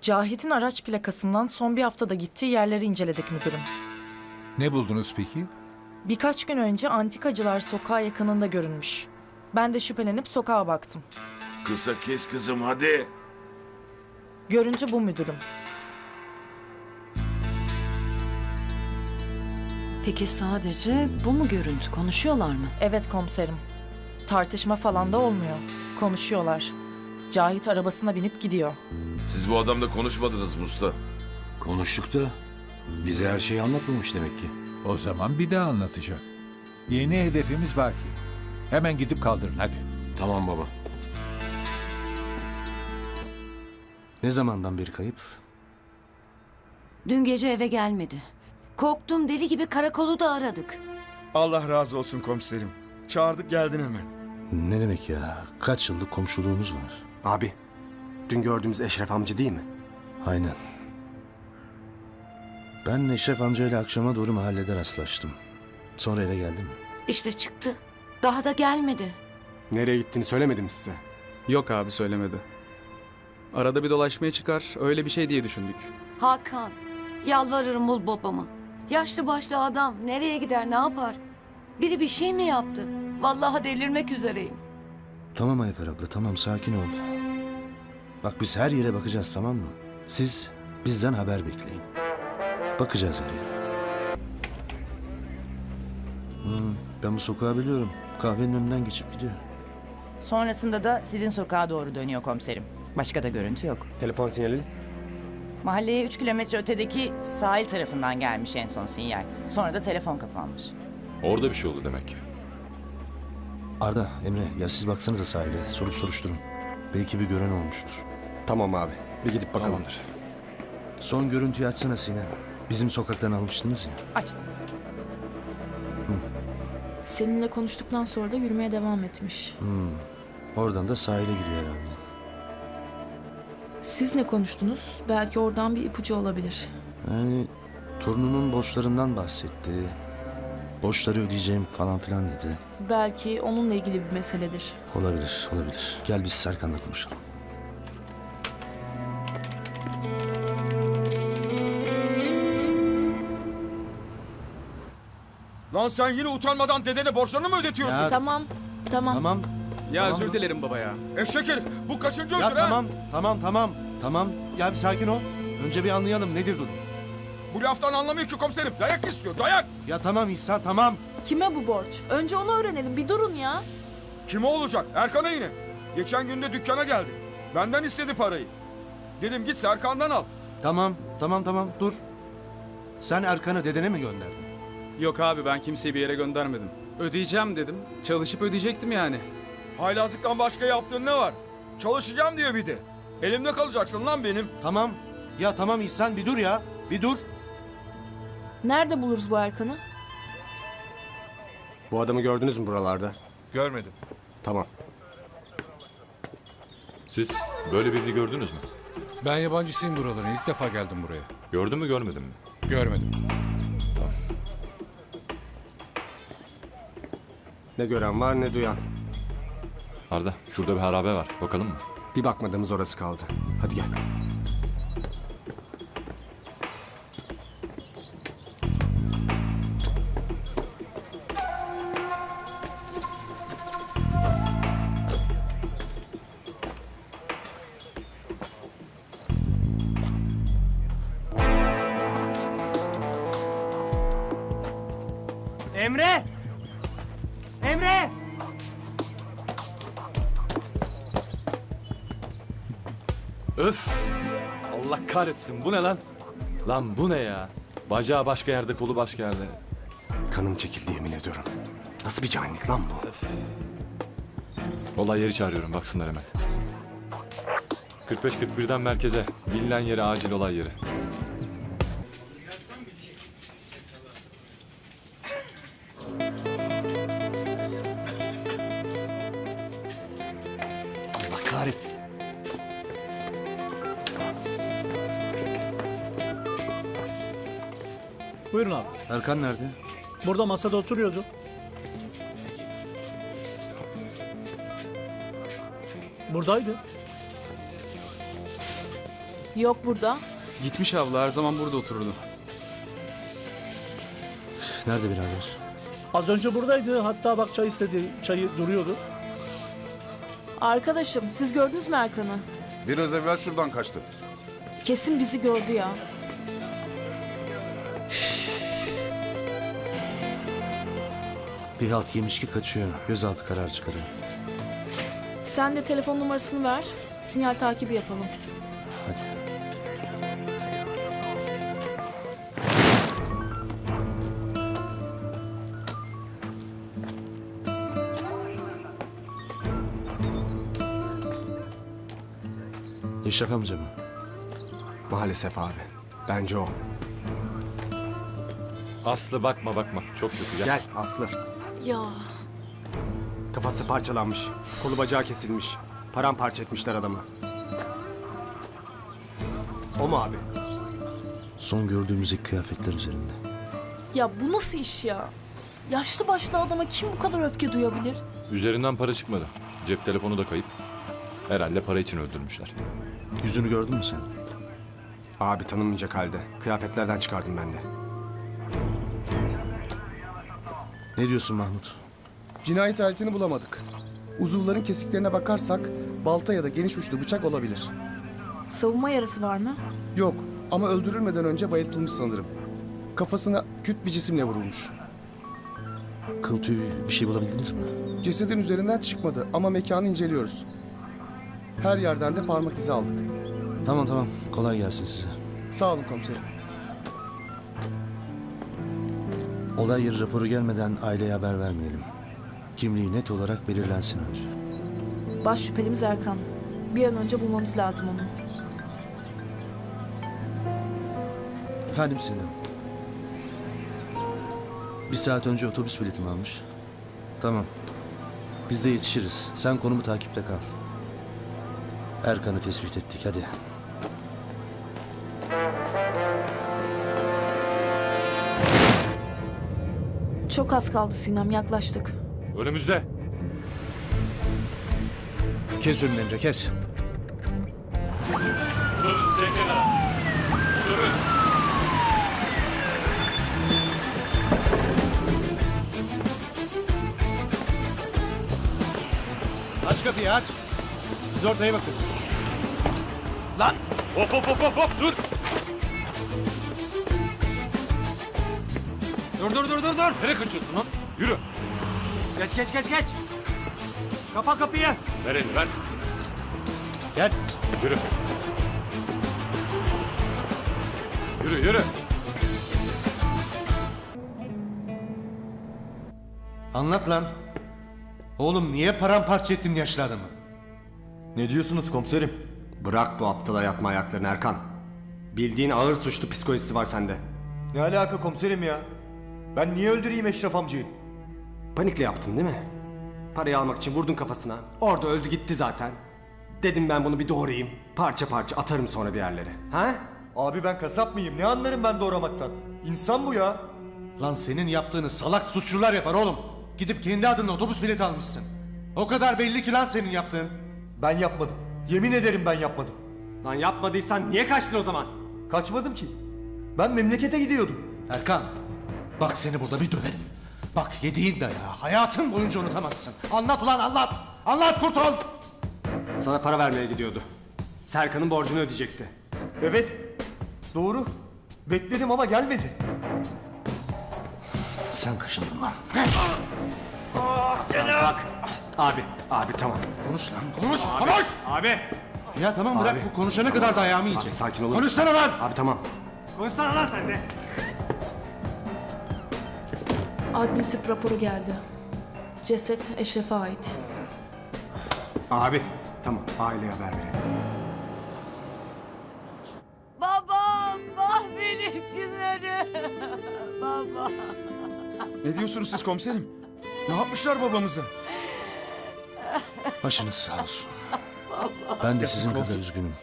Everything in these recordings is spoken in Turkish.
Cahit'in araç plakasından son bir haftada gittiği yerleri inceledik müdürüm. Ne buldunuz peki? Birkaç gün önce antikacılar sokağı yakınında görünmüş. Ben de şüphelenip sokağa baktım. Kısa kes kızım hadi. Görüntü bu müdürüm. Peki sadece bu mu görüntü? Konuşuyorlar mı? Evet komiserim. Tartışma falan da olmuyor. Konuşuyorlar. Cahit arabasına binip gidiyor. Siz bu adamla konuşmadınız mı usta? Konuştuk da bize her şeyi anlatmamış demek ki. O zaman bir daha anlatacak. Yeni hedefimiz Baki. Hemen gidip kaldırın hadi. Tamam baba. Ne zamandan beri kayıp? Dün gece eve gelmedi. Korktum deli gibi karakolu da aradık. Allah razı olsun komiserim. Çağırdık geldin hemen. Ne demek ya? Kaç yıllık komşuluğumuz var. Abi, dün gördüğümüz Eşref amca değil mi? Aynen. Ben Eşref amcayla akşama doğru mahallede rastlaştım. Sonra eve geldim. İşte çıktı. Daha da gelmedi. Nereye gittiğini söylemedim mi size? Yok abi söylemedi. Arada bir dolaşmaya çıkar, öyle bir şey diye düşündük. Hakan, yalvarırım bul babamı. Yaşlı başlı adam nereye gider ne yapar? Biri bir şey mi yaptı? Vallahi delirmek üzereyim. Tamam Ayfer abla tamam sakin ol. Bak biz her yere bakacağız tamam mı? Siz bizden haber bekleyin. Bakacağız her yere. Hmm, ben bu sokağı biliyorum. Kahvenin önünden geçip gidiyor. Sonrasında da sizin sokağa doğru dönüyor komiserim. Başka da görüntü yok. Telefon sinyali? Mahalleye 3 kilometre ötedeki sahil tarafından gelmiş en son sinyal. Sonra da telefon kapanmış. Orada bir şey oldu demek ki. Arda, Emre ya siz baksanıza sahile. Sorup soruşturun. Belki bir gören olmuştur. Tamam abi, bir gidip bakalım. Son görüntüyü açsana Sinem. Bizim sokaktan almıştınız ya. Açtım. Seninle konuştuktan sonra da yürümeye devam etmiş. Oradan da sahile gidiyor herhalde. Siz ne konuştunuz? Belki oradan bir ipucu olabilir. Yani torununun borçlarından bahsetti. Borçları ödeyeceğim falan filan dedi. Belki onunla ilgili bir meseledir. Olabilir, olabilir. Gel biz Serkan'la konuşalım. Lan sen yine utanmadan dedene borçlarını mı ödetiyorsun? Ya- Tamam, tamam. Tamam. Ya Tamam. özür dilerim baba ya. Eşek herif, bu kaçıncı Ya özür ha? tamam, tamam, tamam. Tamam. Ya bir sakin ol. Önce bir anlayalım nedir durum. Bu laftan anlamıyor ki komiserim. Dayak istiyor, dayak. Ya tamam İhsan tamam. Kime bu borç? Önce onu öğrenelim. Bir durun ya. Kime olacak? Erkan'a yine. Geçen günde dükkana geldi. Benden istedi parayı. Dedim git Serkan'dan al. Tamam, tamam, tamam. Dur. Sen Erkan'ı dedene mi gönderdin? Yok abi ben kimseyi bir yere göndermedim. Ödeyeceğim dedim. Çalışıp ödeyecektim yani. Haylazlıktan başka yaptığın ne var? Çalışacağım diyor bir de. Elimde kalacaksın lan benim. Tamam. Ya tamam İhsan bir dur ya. Bir dur. Nerede buluruz bu Erkan'ı? Bu adamı gördünüz mü buralarda? Görmedim. Tamam. Siz böyle birini gördünüz mü? Ben yabancısıyım buraların. İlk defa geldim buraya. Gördün mü görmedin mi? Görmedim. Ne gören var ne duyan. Arda şurada bir harabe var. Bakalım mı? Bir bakmadığımız orası kaldı. Hadi gel. Emre! Emre! Öf! Allah kahretsin bu ne lan? Lan bu ne ya? Bacağı başka yerde, kolu başka yerde. Kanım çekildi yemin ediyorum. Nasıl bir canilik lan bu? Olay yeri çağırıyorum. Baksınlar hemen. 45-41'den merkeze. Bilinen yere acil olay yeri. Kahretsin. Buyurun abi. Erkan nerede? Burada masada oturuyordu. Buradaydı. Yok burada. Gitmiş abla her zaman burada otururdu. Nerede birader? Az önce buradaydı. Hatta bak çay istedi. Çayı duruyordu. Arkadaşım siz gördünüz mü Erkan'ı? Biraz evvel şuradan kaçtı. Kesin bizi gördü ya. Bir halt yemiş ki kaçıyor. Gözaltı kararı çıkarın. Sen de telefon numarasını ver. Sinyal takibi yapalım. Hadi. Eşref amca mı? Maalesef abi. Bence o. Aslı bakma bakma. Çok kötü gel. Gel Aslı. Ya Kafası parçalanmış. Kolu bacağı kesilmiş. Paramparça etmişler adamı. O mu abi? Son gördüğümüz ilk kıyafetler üzerinde. ya bu nasıl iş ya? Yaşlı başlı adama kim bu kadar öfke duyabilir? Üzerinden para çıkmadı. Cep telefonu da kayıp. Herhalde para için öldürmüşler. Yüzünü gördün mü sen? Abi tanınmayacak halde. Kıyafetlerden çıkardım ben de. Ne diyorsun Mahmut? Cinayet aletini bulamadık. Uzuvların kesiklerine bakarsak balta ya da geniş uçlu bıçak olabilir. Savunma yarası var mı? Yok ama öldürülmeden önce bayıltılmış sanırım. Kafasına küt bir cisimle vurulmuş. Kıl tüy bir şey bulabildiniz mi? Cesedin üzerinden çıkmadı ama mekanı inceliyoruz. Her yerden de parmak izi aldık. Tamam tamam. Kolay gelsin size. Sağ olun komiserim. Olay yeri raporu gelmeden aileye haber vermeyelim. Kimliği net olarak belirlensin önce. Baş şüphelimiz Erkan. Bir an önce bulmamız lazım onu. Efendim Sinem. Bir saat önce otobüs biletimi almış. Tamam. Biz de yetişiriz. Sen konumu takipte kal. Erkan'ı tespit ettik hadi. Çok az kaldı Sinem yaklaştık. Önümüzde. Kes önünü Emre kes. Aç kapıyı aç. Siz ortaya bakın. Hop hop hop hop hop dur. Dur dur dur dur dur. Nereye kaçıyorsun lan? Yürü. Geç geç geç geç. Kapa kapıyı. Ver elini ver. Gel. Yürü. Yürü yürü. Anlat lan. Oğlum niye paramparça ettin yaşlı adamı? Ne diyorsunuz komiserim? Bırak bu aptala yatma ayaklarını Erkan. Bildiğin ağır suçlu psikolojisi var sende. Ne alaka komiserim ya? Ben niye öldüreyim Eşref amcayı? Panikle yaptın değil mi? Parayı almak için vurdun kafasına. Orada öldü gitti zaten. Dedim ben bunu bir doğrayayım. Parça parça atarım sonra bir yerlere. Ha? Abi ben kasap mıyım? Ne anlarım ben doğramaktan? İnsan bu ya. Lan senin yaptığını salak suçlular yapar oğlum. Gidip kendi adına otobüs bileti almışsın. O kadar belli ki lan senin yaptığın. Ben yapmadım. Yemin ederim ben yapmadım. Lan yapmadıysan niye kaçtın o zaman? Kaçmadım ki. Ben memlekete gidiyordum. Erkan, bak seni burada bir döverim. Bak yediğin dayağı hayatın boyunca unutamazsın. Anlat ulan anlat. Anlat kurtul. Sana para vermeye gidiyordu. Serkan'ın borcunu ödeyecekti. Evet. Doğru. Bekledim ama gelmedi. Sen kaşındın lan. Bak. Abi, abi tamam. Konuş lan konuş konuş. Abi. Ya tamam bırak Abi. bu konuşana kadar dayağımı Abi yiyecek. sakin olun. Konuşsana lan. Abi tamam. Konuşsana lan sen de. Adli tıp raporu geldi. Ceset Eşref'e ait. Abi. Tamam aileye haber verelim. Babam, ah benim Çınar'ım. Baba. Ne diyorsunuz siz komiserim? Ne yapmışlar babamıza? Başınız sağ olsun. Ben de sizin kadar üzgünüm.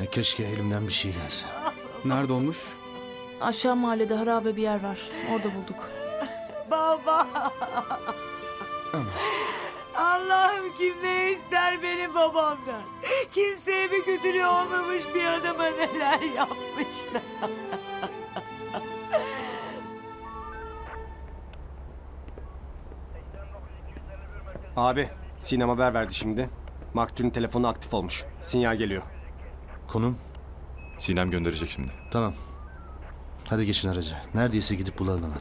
Ya keşke elimden bir şey gelse. Nerede olmuş? Aşağı mahallede harabe bir yer var. Orada bulduk. Baba. Allah'ım kim ne ister benim babamdan? Kimseye bir kötülüğü olmamış bir adama neler neler yapmışlar. Abi Sinem haber verdi şimdi. Maktulün telefonu aktif olmuş. Sinyal geliyor. Konum? Sinem gönderecek şimdi. Tamam. Hadi geçin araca. Neredeyse gidip bulalım hemen.